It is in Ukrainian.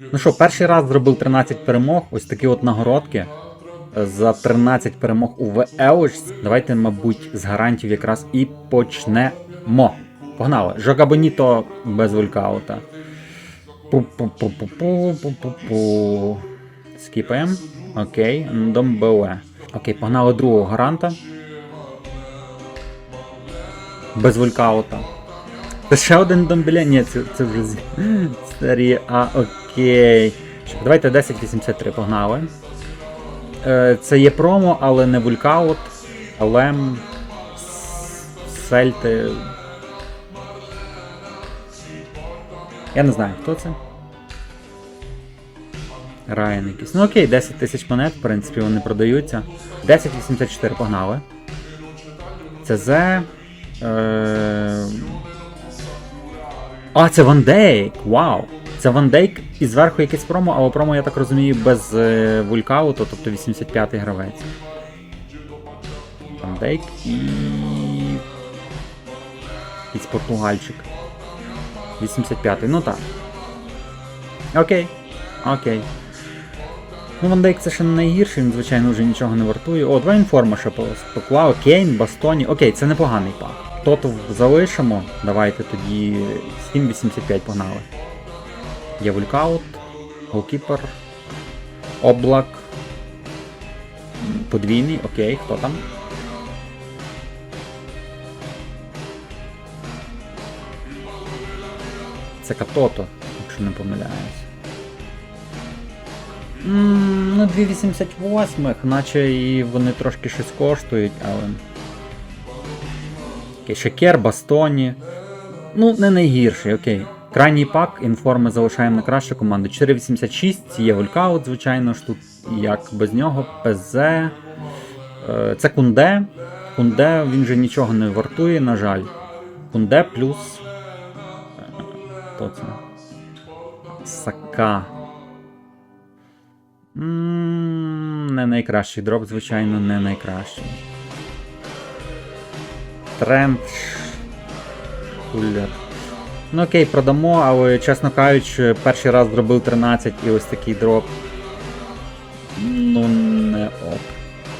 Ну що, перший раз зробив 13 перемог, ось такі от нагородки. За 13 перемог у VEOS. Давайте, мабуть, з гарантів якраз і почнемо. Погнали. Жогабоніто без вулькаута. Пу-пу-пу-пу-пу-пу-пу. Скіпаємо. Окей. Дом БО. Окей, погнали другого гаранта. Без вулькаута. Це ще один домбіля? Ні, це, це вже серії А, окей. Що, Давайте 1083 погнали. Е, це є промо, але не вулькаут. Алем. С- Сельти. Я не знаю, хто це. Райан якийсь. Ну окей, 10 тисяч монет, в принципі, вони продаються. 1084 погнали. ЦЗ. Е... А, це Ван Дейк! Вау! Це Ван Дейк і зверху якесь промо, але промо, я так розумію, без е, вулькауту, тобто 85-й гравець. Ван Дейк і. Якийсь португальчик. 85-й, ну так. Окей. Окей. Ну, Ван Дейк це ще не найгірший, він, звичайно, вже нічого не вартує. О, два інформа ще поклав. Кейн, Бастоні. Окей, це непоганий пак. Тоту залишимо. Давайте тоді 7.85 погнали. Є вулькаут, голкіпер, облак. Подвійний, окей, хто там? Це Катото, якщо не помиляюсь. Ну, 2,88, наче і вони трошки щось коштують, але. Шекер, Бастоні. Ну, не найгірший, окей. Крайній пак, інформи залишаємо на кращу команду. 4,86, є вулькаут, звичайно ж тут як без нього, ПЗ. Е, Це Кунде. Кунде він же нічого не вартує, на жаль. Кунде плюс. е, Хто це? Сака. Не найкращий дроп, звичайно, не найкращий. Тренд. Шулер. Ну окей, продамо, але чесно кажучи, перший раз зробив 13 і ось такий дроп. Ну не ок.